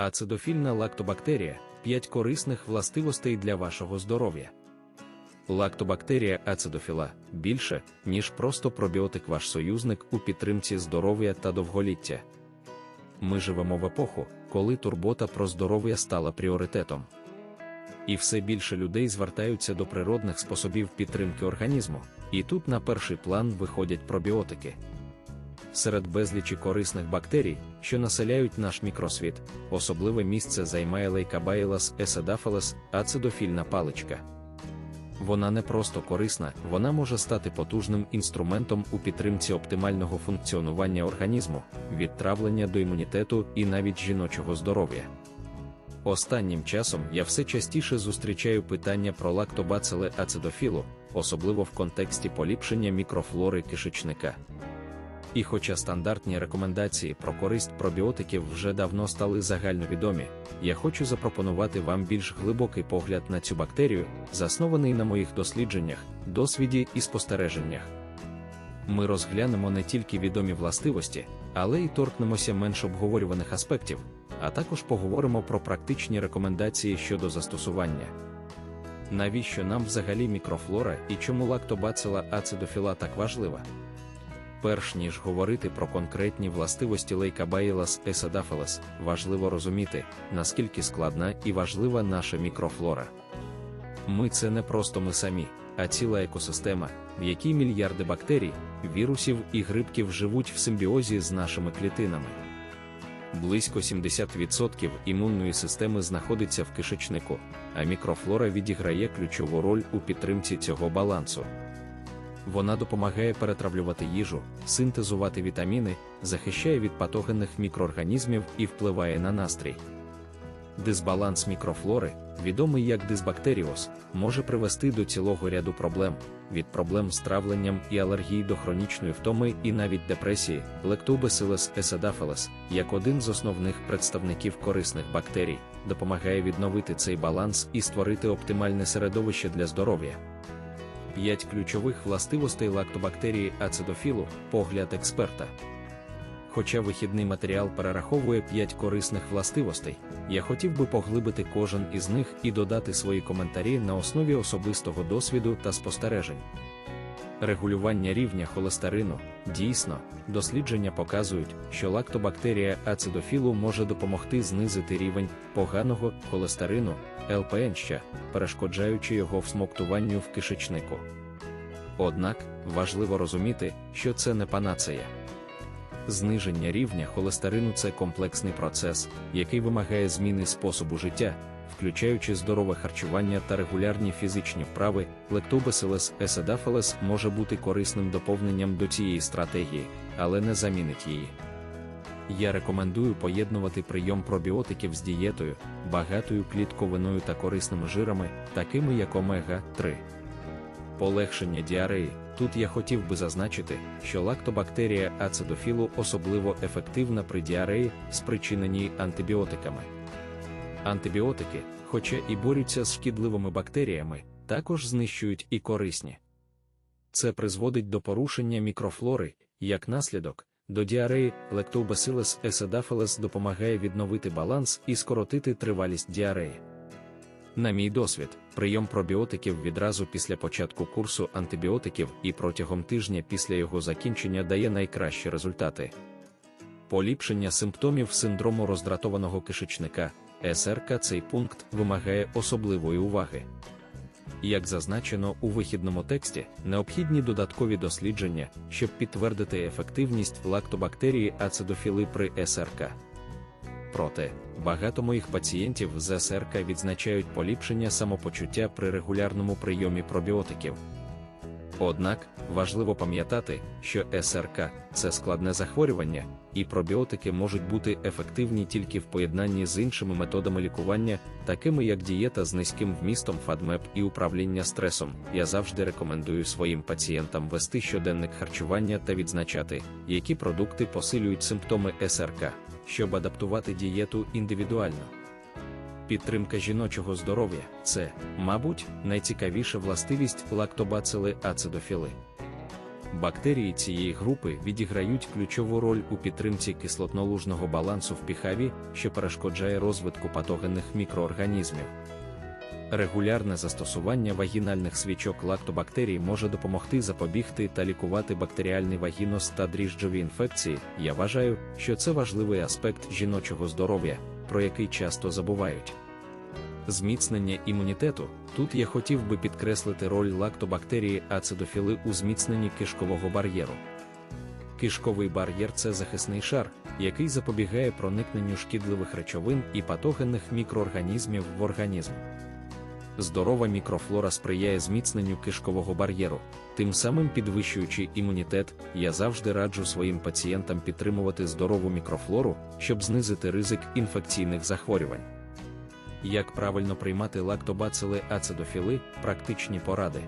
Ацидофільна лактобактерія 5 корисних властивостей для вашого здоров'я. Лактобактерія ацидофіла більше, ніж просто пробіотик ваш союзник у підтримці здоров'я та довголіття. Ми живемо в епоху, коли турбота про здоров'я стала пріоритетом. І все більше людей звертаються до природних способів підтримки організму, і тут на перший план виходять пробіотики. Серед безлічі корисних бактерій, що населяють наш мікросвіт, особливе місце займає лейкабаїлас еседафалес, ацидофільна паличка. Вона не просто корисна, вона може стати потужним інструментом у підтримці оптимального функціонування організму, від травлення до імунітету і навіть жіночого здоров'я. Останнім часом я все частіше зустрічаю питання про лактобацили ацидофілу, особливо в контексті поліпшення мікрофлори кишечника. І хоча стандартні рекомендації про користь пробіотиків вже давно стали загальновідомі, я хочу запропонувати вам більш глибокий погляд на цю бактерію, заснований на моїх дослідженнях, досвіді і спостереженнях. Ми розглянемо не тільки відомі властивості, але й торкнемося менш обговорюваних аспектів, а також поговоримо про практичні рекомендації щодо застосування. Навіщо нам взагалі мікрофлора і чому лактобацила ацидофіла так важлива? Перш ніж говорити про конкретні властивості лейка лейкабаїлас есадафелес, важливо розуміти, наскільки складна і важлива наша мікрофлора. Ми це не просто ми самі, а ціла екосистема, в якій мільярди бактерій, вірусів і грибків живуть в симбіозі з нашими клітинами. Близько 70% імунної системи знаходиться в кишечнику, а мікрофлора відіграє ключову роль у підтримці цього балансу. Вона допомагає перетравлювати їжу, синтезувати вітаміни, захищає від патогенних мікроорганізмів і впливає на настрій. Дисбаланс мікрофлори, відомий як дисбактеріоз, може привести до цілого ряду проблем, від проблем з травленням і алергії до хронічної втоми і навіть депресії, лектубесилес есадафелес, як один з основних представників корисних бактерій, допомагає відновити цей баланс і створити оптимальне середовище для здоров'я. 5 ключових властивостей лактобактерії ацидофілу, погляд експерта. Хоча вихідний матеріал перераховує 5 корисних властивостей, я хотів би поглибити кожен із них і додати свої коментарі на основі особистого досвіду та спостережень. Регулювання рівня холестерину дійсно, дослідження показують, що лактобактерія ацидофілу може допомогти знизити рівень поганого холестерину ЛПН, перешкоджаючи його всмоктуванню в кишечнику. Однак важливо розуміти, що це не панацея. Зниження рівня холестерину це комплексний процес, який вимагає зміни способу життя, включаючи здорове харчування та регулярні фізичні вправи, лектобесилес еседафелес може бути корисним доповненням до цієї стратегії, але не замінить її. Я рекомендую поєднувати прийом пробіотиків з дієтою, багатою клітковиною та корисними жирами, такими як омега 3. Полегшення діареї. Тут я хотів би зазначити, що лактобактерія ацидофілу особливо ефективна при діареї, спричиненій антибіотиками. Антибіотики, хоча і борються з шкідливими бактеріями, також знищують і корисні. Це призводить до порушення мікрофлори, як наслідок, до діареї Lactobacillus acidophilus допомагає відновити баланс і скоротити тривалість діареї. На мій досвід, прийом пробіотиків відразу після початку курсу антибіотиків і протягом тижня після його закінчення дає найкращі результати. Поліпшення симптомів синдрому роздратованого кишечника СРК цей пункт вимагає особливої уваги. Як зазначено у вихідному тексті, необхідні додаткові дослідження, щоб підтвердити ефективність лактобактерії ацидофіли при СРК. Проте, багато моїх пацієнтів з СРК відзначають поліпшення самопочуття при регулярному прийомі пробіотиків. Однак важливо пам'ятати, що СРК це складне захворювання, і пробіотики можуть бути ефективні тільки в поєднанні з іншими методами лікування, такими як дієта з низьким вмістом FADMEP і управління стресом. Я завжди рекомендую своїм пацієнтам вести щоденник харчування та відзначати, які продукти посилюють симптоми СРК, щоб адаптувати дієту індивідуально. Підтримка жіночого здоров'я це, мабуть, найцікавіша властивість лактобацили ацидофіли. Бактерії цієї групи відіграють ключову роль у підтримці кислотнолужного балансу в піхаві, що перешкоджає розвитку патогенних мікроорганізмів. Регулярне застосування вагінальних свічок лактобактерій може допомогти запобігти та лікувати бактеріальний вагіноз та дріжджові інфекції. Я вважаю, що це важливий аспект жіночого здоров'я, про який часто забувають. Зміцнення імунітету. Тут я хотів би підкреслити роль лактобактерії ацидофіли у зміцненні кишкового бар'єру. Кишковий бар'єр це захисний шар, який запобігає проникненню шкідливих речовин і патогенних мікроорганізмів в організм. Здорова мікрофлора сприяє зміцненню кишкового бар'єру, тим самим підвищуючи імунітет, я завжди раджу своїм пацієнтам підтримувати здорову мікрофлору, щоб знизити ризик інфекційних захворювань. Як правильно приймати лактобацили ацидофіли, практичні поради.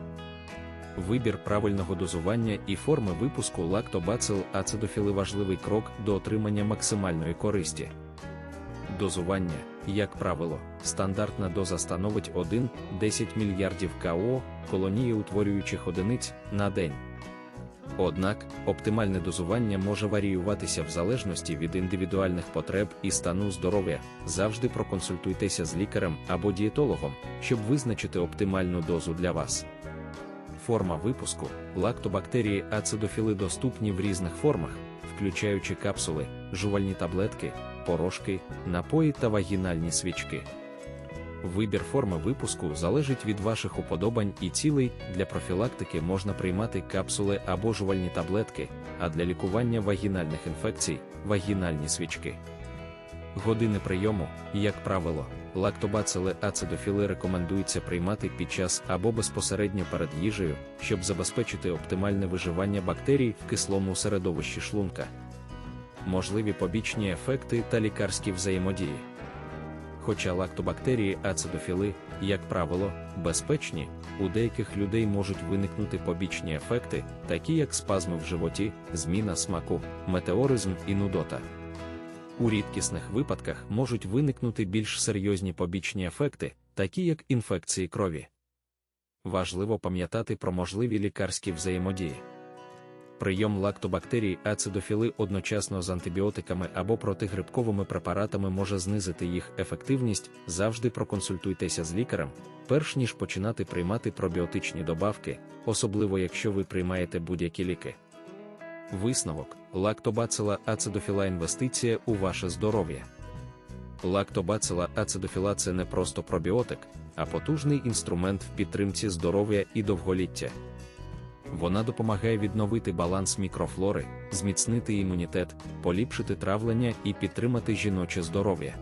Вибір правильного дозування і форми випуску лактобацил ацидофіли важливий крок до отримання максимальної користі. Дозування, як правило, стандартна доза становить 1-10 мільярдів КО колонієутворюючих одиниць на день. Однак, оптимальне дозування може варіюватися в залежності від індивідуальних потреб і стану здоров'я. Завжди проконсультуйтеся з лікарем або дієтологом, щоб визначити оптимальну дозу для вас. Форма випуску лактобактерії ацидофіли доступні в різних формах, включаючи капсули, жувальні таблетки, порошки, напої та вагінальні свічки. Вибір форми випуску залежить від ваших уподобань і цілей. Для профілактики можна приймати капсули або жувальні таблетки, а для лікування вагінальних інфекцій вагінальні свічки. Години прийому, як правило, лактобацили ацидофіли рекомендується приймати під час або безпосередньо перед їжею, щоб забезпечити оптимальне виживання бактерій в кислому середовищі шлунка. Можливі побічні ефекти та лікарські взаємодії. Хоча лактобактерії ацидофіли, як правило, безпечні, у деяких людей можуть виникнути побічні ефекти, такі як спазми в животі, зміна смаку, метеоризм і нудота. У рідкісних випадках можуть виникнути більш серйозні побічні ефекти, такі як інфекції крові. Важливо пам'ятати про можливі лікарські взаємодії. Прийом лактобактерій ацидофіли одночасно з антибіотиками або протигрибковими препаратами може знизити їх ефективність. Завжди проконсультуйтеся з лікарем, перш ніж починати приймати пробіотичні добавки, особливо якщо ви приймаєте будь-які ліки. Висновок: лактобацила ацидофіла інвестиція у ваше здоров'я. Лактобацила ацидофіла це не просто пробіотик, а потужний інструмент в підтримці здоров'я і довголіття. Вона допомагає відновити баланс мікрофлори, зміцнити імунітет, поліпшити травлення і підтримати жіноче здоров'я.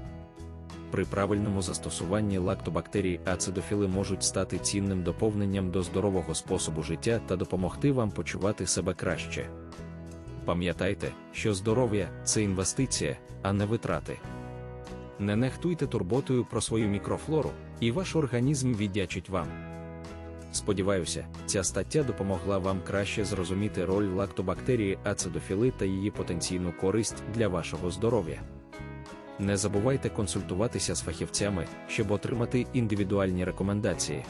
При правильному застосуванні лактобактерій ацидофіли можуть стати цінним доповненням до здорового способу життя та допомогти вам почувати себе краще. Пам'ятайте, що здоров'я це інвестиція, а не витрати. Не нехтуйте турботою про свою мікрофлору, і ваш організм віддячить вам. Сподіваюся, ця стаття допомогла вам краще зрозуміти роль лактобактерії ацидофіли та її потенційну користь для вашого здоров'я. Не забувайте консультуватися з фахівцями, щоб отримати індивідуальні рекомендації.